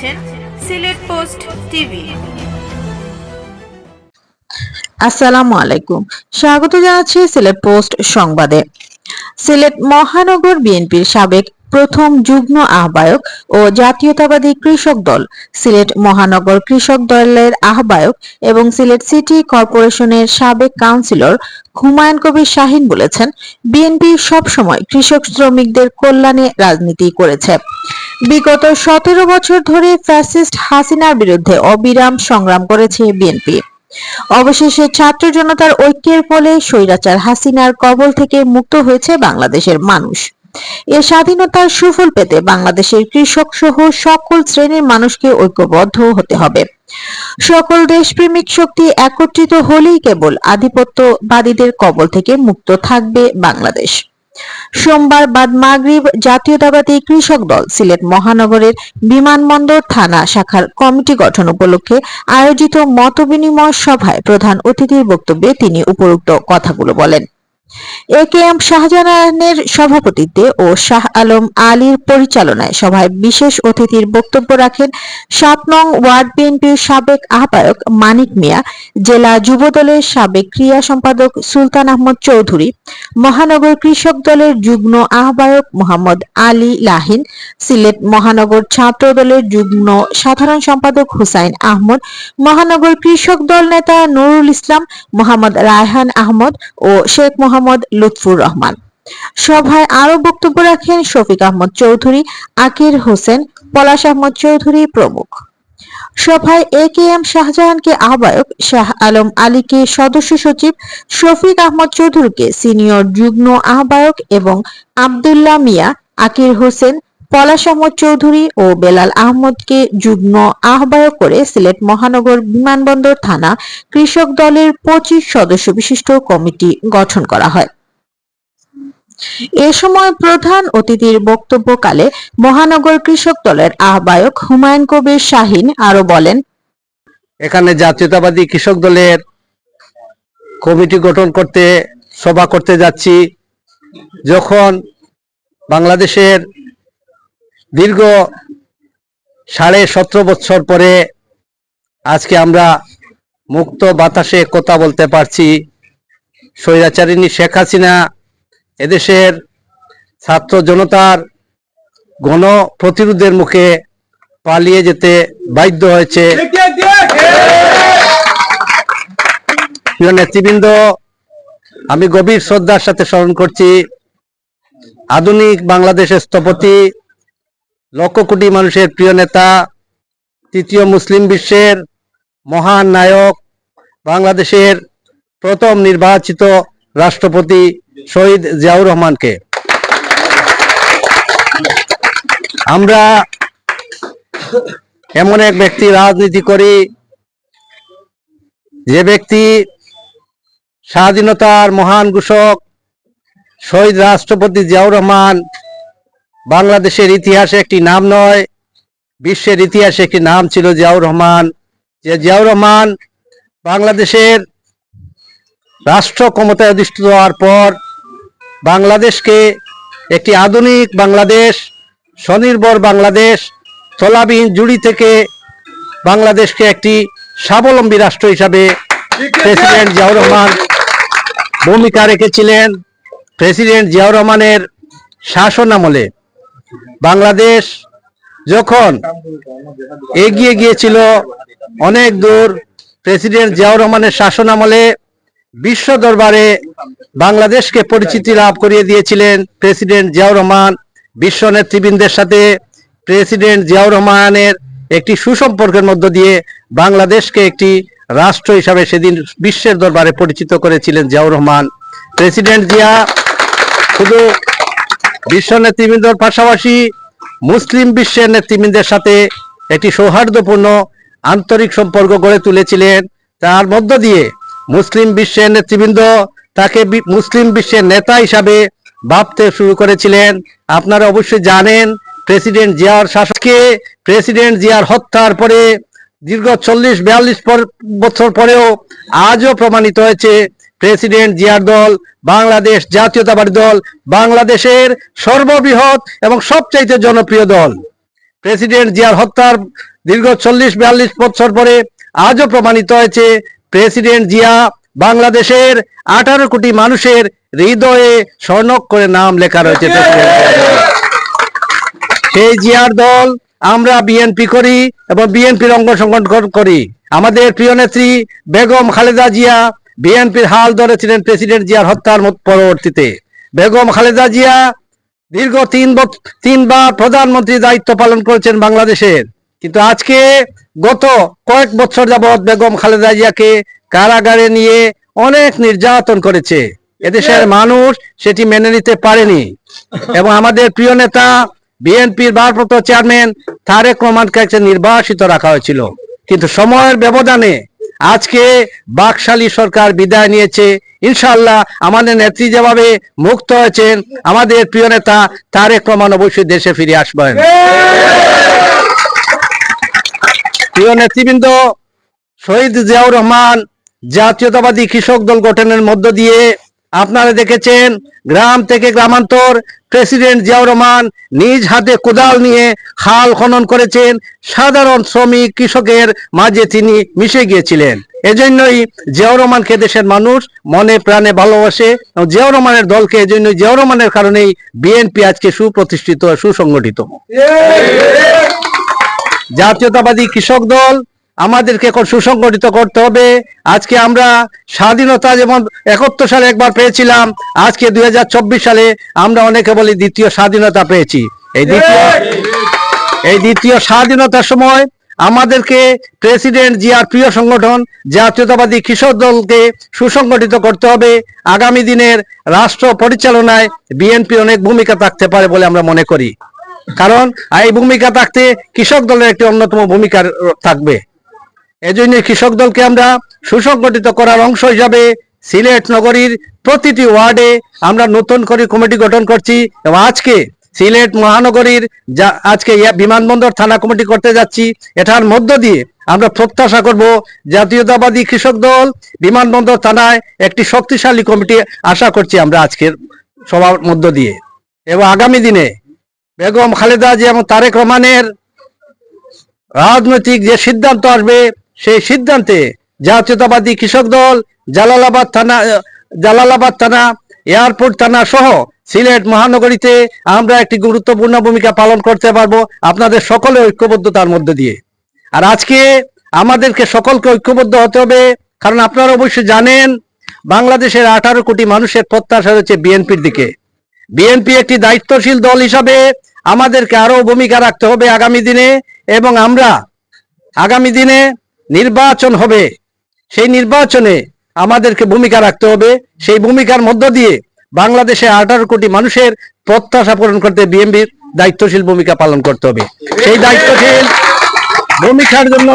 দেখছেন Sylhet post TV. আসসালামু আলাইকুম। স্বাগত জানাচ্ছি সিলেট পোস্ট সংবাদে। সিলেট মহানগর বিএনপির সাবেক প্রথম যুগ্ম আহ্বায়ক ও জাতীয়তাবাদী কৃষক দল, সিলেট মহানগর কৃষক দলের আহ্বায়ক এবং সিলেট সিটি কর্পোরেশনের সাবেক কাউন্সিলর হুমায়ুন কবির শাহিন বলেছেন, বিএনপি সবসময় কৃষক শ্রমিকদের কল্যাণে রাজনীতি করেছে। বিগত সতেরো বছর ধরে ফ্যাসিস্ট হাসিনার বিরুদ্ধে অবিরাম সংগ্রাম করেছে বিএনপি। অবশেষে ছাত্র জনতার ঐক্যের ফলে স্বৈরাচার হাসিনার কবল থেকে মুক্ত হয়েছে বাংলাদেশের মানুষ। এ স্বাধীনতার সুফল পেতে বাংলাদেশের কৃষক সহ সকল শ্রেণির মানুষকে ঐক্যবদ্ধ হতে হবে। সকল দেশপ্রেমিক শক্তি একত্রিত হলেই কেবল আধিপত্যবাদীদের কবল থেকে মুক্ত থাকবে বাংলাদেশ। সোমবার বাদ মাগরিব জাতীয়তাবাদী কৃষক দল সিলেট মহানগরের বিমানবন্দর থানা শাখার কমিটি গঠন উপলক্ষে আয়োজিত মতবিনিময় সভায় প্রধান অতিথির বক্তব্যে তিনি উপরোক্ত কথাগুলো বলেন। এ কে এম শাহজাহানের সভাপতিত্বে ও শাহ আলম আলীর পরিচালনায় সভায় বিশেষ অতিথির বক্তব্য রাখেন সাত নং ওয়ার্ড বিএনপির সাবেক আহ্বায়ক মানিক মিয়া, জেলা যুবদলের সাবেক ক্রিয়া সম্পাদক সুলতান আহমদ চৌধুরী, মহানগর কৃষক দলের যুগ্ম আহ্বায়ক মোহাম্মদ আলী লাহিন, সিলেট মহানগর ছাত্র দলের যুগ্ম সাধারণ সম্পাদক হুসাইন আহমদ, মহানগর কৃষক দল নেতা নুরুল ইসলাম, মোহাম্মদ রায়হান আহমদ ও শেখ মোহাম্মদ লুৎফুর রহমান। সভায় আরও বক্তব্য রাখেন শফিক আহমদ চৌধুরী, আকির হোসেন, পলাশ আহমদ চৌধুরী প্রমুখ। সভায় এ কে এম শাহজাহানকে আহ্বায়ক শাহ আলম আলীকে সদস্য সচিব শফিক আহমদ চৌধুরীকে সিনিয়র যুগ্ম আহ্বায়ক এবং আবদুল্লাহ মিয়া, আকির হোসেন পলাশ আহমদ চৌধুরী ও বেলাল আহমদকে যুগ্ম আহ্বায়ক করে সিলেট মহানগর বিমানবন্দর থানা কৃষক দলের পঁচিশ সদস্য বিশিষ্ট কমিটি গঠন করা হয়। এ সময় প্রধান অতিথির বক্তব্যকালে মহানগর কৃষক দলের আহ্বায়ক হুমায়ুন কবির শাহিন আরও বলেন, এখানে জাতীয়তাবাদী কৃষক দলের কমিটি গঠন করতে, সভা করতে যাচ্ছি, যখন বাংলাদেশের দীর্ঘ সাড়ে সতেরো বছর পরে আজকে আমরা মুক্ত বাতাসে কথা বলতে পারছি। স্বৈরাচারিণী শেখ হাসিনা এদেশের ছাত্র জনতার গণ প্রতিরোধের মুখে পালিয়ে যেতে বাধ্য হয়েছে। নেতৃবৃন্দ, আমি গভীর শ্রদ্ধার সাথে স্মরণ করছি। আধুনিক বাংলাদেশের স্থপতি লক্ষ কোটি মানুষের প্রিয় নেতা, তৃতীয় মুসলিম বিশ্বের মহান নায়ক, বাংলাদেশের প্রথম নির্বাচিত রাষ্ট্রপতি শহীদ জিয়াউর রহমানকে। আমরা এমন এক ব্যক্তি রাজনীতি করি, যে ব্যক্তি স্বাধীনতার মহান ঘোষক, শহীদ রাষ্ট্রপতি জিয়াউর রহমান বাংলাদেশের ইতিহাসে একটি নাম নয়, বিশ্বের ইতিহাসে একটি নাম ছিল জিয়াউর রহমান। যে জিয়াউর রহমান বাংলাদেশের রাষ্ট্র ক্ষমতায় অধিষ্ঠিত হওয়ার পর বাংলাদেশকে একটি আধুনিক বাংলাদেশ, স্বনির্ভর বাংলাদেশ, তলাবিহীন জুড়ি থেকে বাংলাদেশকে একটি স্বাবলম্বী রাষ্ট্র হিসাবে প্রেসিডেন্ট জিয়াউর রহমান ভূমিকা রেখেছিলেন। প্রেসিডেন্ট জিয়াউর রহমানের শাসন আমলে বাংলাদেশ যখন এগিয়ে গিয়েছিল অনেক দূর, প্রেসিডেন্ট জিয়াউর রহমানের শাসন আমলে বিশ্ব দরবারে বাংলাদেশকে পরিচিতি লাভ করিয়ে দিয়েছিলেন প্রেসিডেন্ট জিয়াউর রহমান। বিশ্ব নেতৃবৃন্দের সাথে প্রেসিডেন্ট জিয়াউর রহমানের একটি সুসম্পর্কের মধ্য দিয়ে বাংলাদেশকে একটি রাষ্ট্র হিসাবে সেদিন বিশ্বের দরবারে পরিচিত করেছিলেন জিয়াউর রহমান। প্রেসিডেন্ট জিয়া শুধু বিশ্ব নেতৃবৃন্দর পাশাপাশি মুসলিম বিশ্বের নেতৃবৃন্দের সাথে একটি সৌহার্দ্যপূর্ণ আন্তরিক সম্পর্ক গড়ে তুলেছিলেন। তার মধ্য দিয়ে মুসলিম বিশ্বের নেতৃবৃন্দ তাকে মুসলিম বিশ্বের নেতা হিসাবে ভাবতে শুরু করেছিলেন। আপনারা অবশ্যই জানেন, প্রেসিডেন্ট জিয়ার শাসককে প্রেসিডেন্ট জিয়ার হত্যার পরে দীর্ঘ চল্লিশ, বিয়াল্লিশ বছর পরেও আজও প্রমাণিত হয়েছে প্রেসিডেন্ট জিয়ার দল, বাংলাদেশ জাতীয়তাবাদী দল, বাংলাদেশের সর্ববৃহৎ এবং সবচাইতে জনপ্রিয় দল। প্রেসিডেন্ট জিয়ার হত্যার দীর্ঘ চল্লিশ বিয়াল্লিশ বছর পরে আজও প্রমাণিত হয়েছে, প্রেসিডেন্ট জিয়া বাংলাদেশের আঠারো কোটি মানুষের হৃদয়ে স্বর্ণক করে নাম লেখা রয়েছে সেই জিয়ার দল আমরা বিএনপি করি এবং বিএনপির অঙ্গ সংগঠন করি। আমাদের প্রিয় নেত্রী বেগম খালেদা জিয়া বিএনপির হাল ধরেছিলেন প্রেসিডেন্ট জিয়ার হত্যার পরবর্তীতে। বেগম খালেদা জিয়া দীর্ঘ তিন তিনবার প্রধানমন্ত্রী দায়িত্ব পালন করেছেন বাংলাদেশের। কিন্তু আজকে গত কয়েক বছর যাবৎ বেগম খালেদা জিয়াকে কারাগারে নিয়ে অনেক নির্যাতন করেছে। এদেশের মানুষ সেটি মেনে নিতে পারেনি। এবং আমাদের প্রিয় নেতা, বিএনপির ভারপ্রাপ্ত চেয়ারম্যান তারেক রহমানকে নির্বাসিত রাখা হয়েছিল। কিন্তু সময়ের ব্যবধানে আজকে বাকশালী সরকার বিদায় নিয়েছে। ইনশাল্লাহ আমাদের নেত্রী যেভাবে মুক্ত হয়েছেন, আমাদের প্রিয় নেতা তারেক রহমান অবশ্যই দেশে ফিরে আসবেন। প্রিয় নেতৃবৃন্দ, শহীদ জিয়াউর রহমান জাতীয়তাবাদী কৃষক দল গঠনের মধ্য দিয়ে আপনারা দেখেছেন গ্রাম থেকে গ্রামান্তর প্রেসিডেন্ট জিয়াউর রহমান নিজ হাতে কোদাল নিয়ে খাল খনন করেছেন। সাধারণ শ্রমিক কৃষকের মাঝে তিনি মিশে গিয়েছিলেন। এজন্যই জিয়াউর রহমানকে দেশের মানুষ মনে প্রাণে ভালোবাসে এবং জিয়াউর রহমানের দলকে এজন্য জিয়াউর রহমানের কারণেই বিএনপি আজকে সুপ্রতিষ্ঠিত সুসংগঠিত। জাতীয়তাবাদী কৃষক দল আমাদেরকে এখন সুসংগঠিত করতে হবে। আজকে আমরা স্বাধীনতা যেমন একাত্তর সালে একবার পেয়েছিলাম, আজকে দুই হাজার চব্বিশ সালে আমরা অনেকে বলি দ্বিতীয় স্বাধীনতা পেয়েছি। এই দ্বিতীয় এই দ্বিতীয় স্বাধীনতার সময় আমাদেরকে প্রেসিডেন্ট জিয়ার প্রিয় সংগঠন জাতীয়তাবাদী কৃষক দলকে সুসংগঠিত করতে হবে। আগামী দিনের রাষ্ট্র পরিচালনায় বিএনপি অনেক ভূমিকা থাকতে পারে বলে আমরা মনে করি। কারণ এই ভূমিকা থাকতে কৃষক দলের একটি অন্যতম ভূমিকা থাকবে। এজন্য কৃষক দলকে আমরা সুসংগঠিত করার অংশ হিসাবে সিলেট নগরীর প্রতিটি ওয়ার্ডে আমরা নতুন করে কমিটি গঠন করছি এবং আজকে সিলেট মহানগরীর যা আজকে বিমানবন্দর থানা কমিটি করতে যাচ্ছি। এটার মধ্য দিয়ে আমরা প্রত্যাশা করব জাতীয়তাবাদী কৃষক দল বিমানবন্দর থানায় একটি শক্তিশালী কমিটি আশা করছি আমরা আজকের সবার মধ্য দিয়ে। এবং আগামী দিনে বেগম খালেদা জিয়া এবং তারেক রহমানের রাজনৈতিক যে সিদ্ধান্ত আসবে সেই সিদ্ধান্তে জাতীয়তাবাদী কৃষক দল, জালালাবাদ থানা জালালাবাদ থানা, এয়ারপোর্ট থানা সহ সিলেট মহানগরীতে আমরা একটি গুরুত্বপূর্ণ ভূমিকা পালন করতে পারব আপনাদের সকলে ঐক্যবদ্ধতার মধ্য দিয়ে। আর আজকে আমাদেরকে সকলকে ঐক্যবদ্ধ হতে হবে, কারণ আপনারা অবশ্যই জানেন বাংলাদেশের আঠারো কোটি মানুষের প্রত্যাশা রয়েছে বিএনপির দিকে। বিএনপি একটি দায়িত্বশীল দল হিসাবে আমাদেরকে আরও ভূমিকা রাখতে হবে আগামী দিনে এবং আমরা আগামী দিনে নির্বাচন হবে। সেই নির্বাচনে আমাদেরকে ভূমিকা রাখতে হবে। সেই ভূমিকার মধ্য দিয়ে বাংলাদেশে আঠারো কোটি মানুষের প্রত্যাশা পূরণ করতে বিএনপির দায়িত্বশীল ভূমিকা পালন করতে হবে। সেই দায়িত্বশীল ভূমিকার জন্য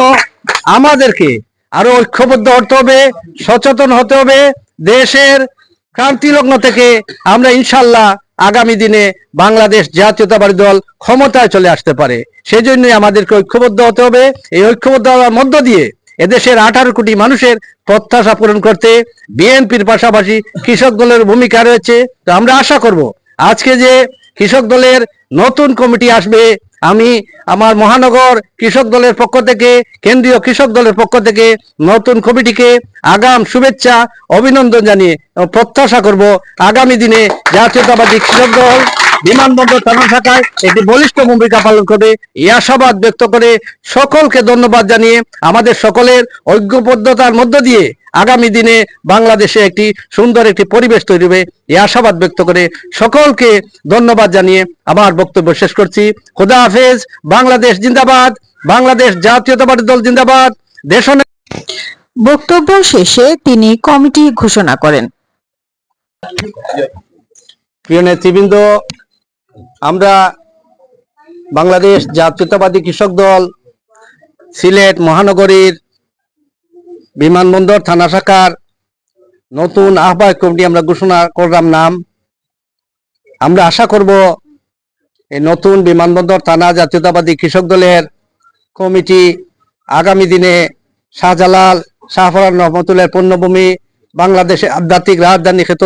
আমাদেরকে আরও ঐক্যবদ্ধ হতে হবে, সচেতন হতে হবে। দেশের ক্রান্তি লগ্ন থেকে আমরা ইনশাল্লাহ আগামী দিনে বাংলাদেশ জাতীয়তাবাদী দল ক্ষমতায় চলে আসতে পারে। সেজন্যই আমাদেরকে ঐক্যবদ্ধ হতে হবে। এই ঐক্যবদ্ধ হওয়ার মধ্য দিয়ে এদেশের আঠারো কোটি মানুষের প্রত্যাশা পূরণ করতে বিএনপির পাশাপাশি কৃষক দলের ভূমিকা রয়েছে। তো আমরা আশা করব, আজকে যে কৃষক দলের নতুন কমিটি আসবে আমি আমার মহানগর কৃষক দলের পক্ষ থেকে, কেন্দ্রীয় কৃষক দলের পক্ষ থেকে নতুন কমিটিকে আগাম শুভেচ্ছা, অভিনন্দন জানিয়ে প্রত্যাশা করব। আগামী দিনে জাতীয়তাবাদী কৃষক দল বিমানবন্দর থানা শাখায় একটি বলিষ্ঠ ভূমিকা পালন করবে। এই আশাবাদ ব্যক্ত করে সকলকে ধন্যবাদ জানিয়ে আমাদের সকলের ঐক্যবদ্ধতার মধ্য দিয়ে আগামী দিনে বাংলাদেশে একটি সুন্দর একটি পরিবেশ তৈরি হবে। এই আশাবাদ ব্যক্ত করে সকলকে ধন্যবাদ জানিয়ে আমার বক্তব্য শেষ করছি। খোদা হাফেজ বাংলাদেশ জিন্দাবাদ বাংলাদেশ জাতীয়তাবাদী দল জিন্দাবাদ দেশ বক্তব্য শেষে তিনি কমিটি ঘোষণা করেন। প্রিয় নেতৃবৃন্দ আমরা বাংলাদেশ জাতীয়তাবাদী কৃষক দল সিলেট মহানগরীর বিমানবন্দর, থানা শাখার নতুন আহ্বায়ক কমিটি আমরা ঘোষণা করলাম নাম। আমরা আশা করব এই নতুন বিমানবন্দর, থানা জাতীয়তাবাদী কৃষক দলের কমিটি আগামী দিনে শাহজালাল, শাহফরান রহমতুল্লাহ পণ্যভূমি বাংলাদেশে আধ্যাত্মিক রাজধানী খ্যাত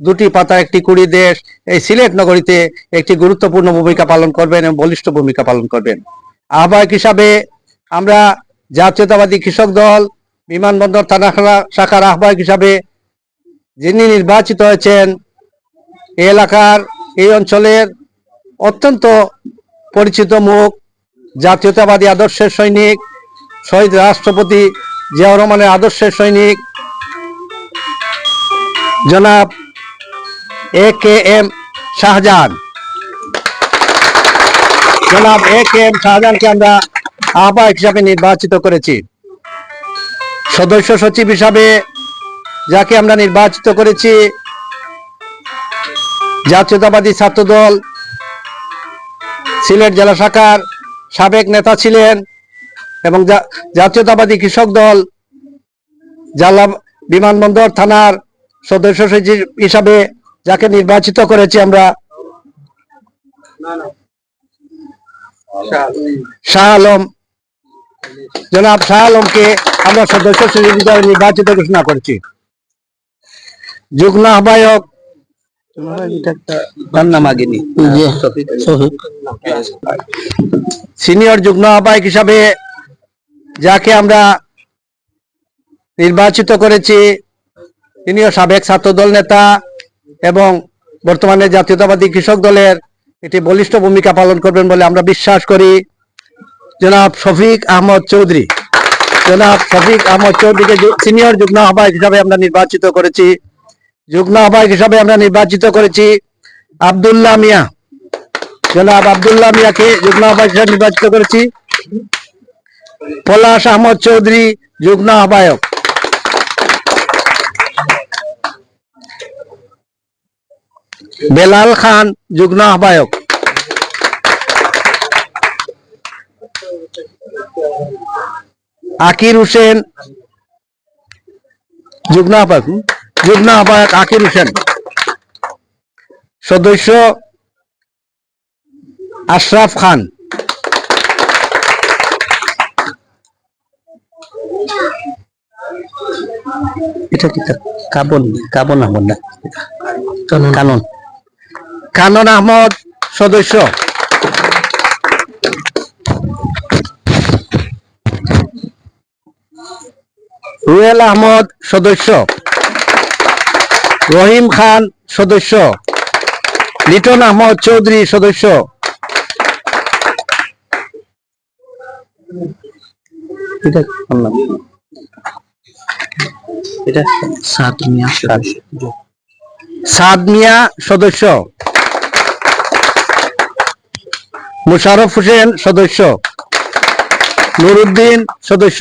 দুটি পাতা, একটি কুড়ি দেশ, এই সিলেট নগরীতে একটি গুরুত্বপূর্ণ ভূমিকা পালন করবেন এবং বলিষ্ঠ ভূমিকা পালন করবেন। আহ্বায়ক হিসাবে আমরা জাতীয়তাবাদী কৃষক দল বিমানবন্দর থানা শাখার আহ্বায়ক হিসাবে যিনি নির্বাচিত হয়েছেন এলাকার এই অঞ্চলের অত্যন্ত পরিচিত মুখ, জাতীয়তাবাদী আদর্শের সৈনিক, শহীদ রাষ্ট্রপতি জিয়াউর রহমানের আদর্শের সৈনিক, জনাব এ কে এম শাহজাহান। জনাব এ কে এম শাহজাহানকে আমরা আহ্বায়ক হিসাবে নির্বাচিত করেছি। সদস্য সচিব হিসাবে যাকে আমরা নির্বাচিত করেছি, জাতীয়তাবাদী ছাত্রদল, সিলেট জেলা শাখার সাবেক নেতা ছিলেন এবং জাতীয়তাবাদী কৃষক দল, জালা বিমানবন্দর থানার সদস্য সচিব হিসাবে যাকে নির্বাচিত করেছি আমরা। শাহ আলম। জনাব শাহ আলমকে আমরা সদস্য হিসাবে নির্বাচিত ঘোষণা করছি। যুগ্ম আহ্বায়ক সিনিয়র যুগ্ম আহ্বায়ক হিসাবে যাকে আমরা নির্বাচিত করেছি তিনিও সাবেক ছাত্রদল নেতা এবং বর্তমানে জাতীয়তাবাদী কৃষক দলের একটি বলিষ্ঠ ভূমিকা পালন করবেন বলে আমরা বিশ্বাস করি। জনাব শফিক আহমদ চৌধুরী। জনাব শফিক আহমদ চৌধুরীকে সিনিয়র যুগ্ম আহ্বায়ক হিসাবে আমরা নির্বাচিত করেছি। যুগ্ম আহ্বায়ক হিসাবে আমরা নির্বাচিত করেছি আব্দুল্লাহ মিয়া। জনাব আব্দুল্লাহ মিয়াকে যুগ্ম আহ্বায়ক হিসাবে নির্বাচিত করেছি। পলাশ আহমদ চৌধুরী, যুগ্ম আহ্বায়ক। বেলাল খান, যুগ্ম আহ্বায়ক। আকির হোসেন। যুগ্ম আহ্বায়ক? যুগ্ম আহ্বায়ক আকির হোসেন। সদস্য আশরাফ খান। এটা কি কাবন কাবন আহমদ না? কানন। কানন আহমদ সদস্য। রুয়েল আহমদ সদস্য। রহিম খান সদস্য। লিটন আহমদ চৌধুরী সদস্য। সাদ মিয়া সদস্য। মুশারফ হোসেন সদস্য। নুরুদ্দিন সদস্য।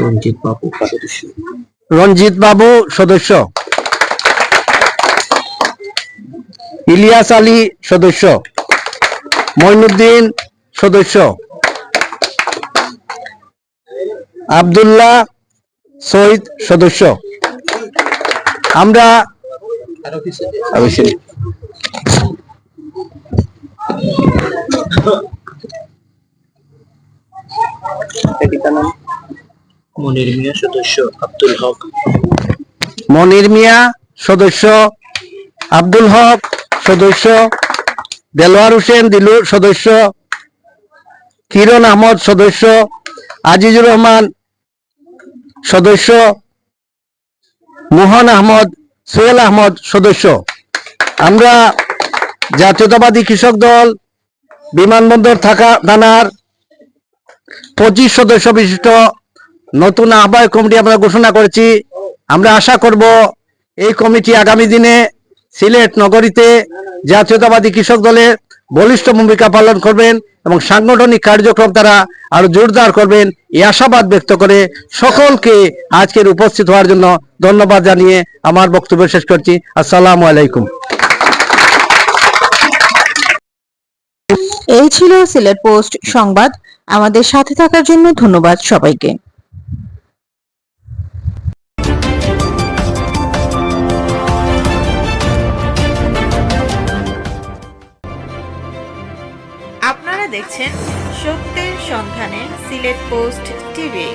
রঞ্জিত বাবু সদস্য। রঞ্জিত বাবু সদস্য। ইলিয়াস আলী সদস্য। মইনুদ্দিন সদস্য। আব্দুল্লাহ শহীদ সদস্য। আমরা মনির মিয়া সদস্য আব্দুল হক। মনির মিয়া সদস্য আব্দুল হক সদস্য, দেলোয়ার হোসেন দিলু সদস্য, কিরণ আহমদ সদস্য, আজিজুর রহমান সদস্য, মোহন আহমদ, সোহেল আহমদ সদস্য। আমরা জাতীয়তাবাদী কৃষক দল, বিমানবন্দর থাকা থানার পঁচিশ সদস্য বিশিষ্ট নতুন আহ্বায়ক কমিটি আমরা ঘোষণা করেছি। আমরা আশা করব এই কমিটি আগামী দিনে সিলেট নগরীতে জাতীয়তাবাদী কৃষক দলের বলিষ্ঠ ভূমিকা পালন করবেন এবং সাংগঠনিক কার্যক্রম তারা আরও জোরদার করবেন। এই আশাবাদ ব্যক্ত করে সকলকে আজকের উপস্থিত হওয়ার জন্য ধন্যবাদ জানিয়ে আমার বক্তব্য শেষ করছি। আসসালামু আলাইকুম। এই ছিল সিলেট পোস্ট সংবাদ। আমাদের সাথে থাকার জন্য ধন্যবাদ সবাইকে। আপনারা দেখছেন সত্যের সন্ধানে সিলেট পোস্ট টিভি।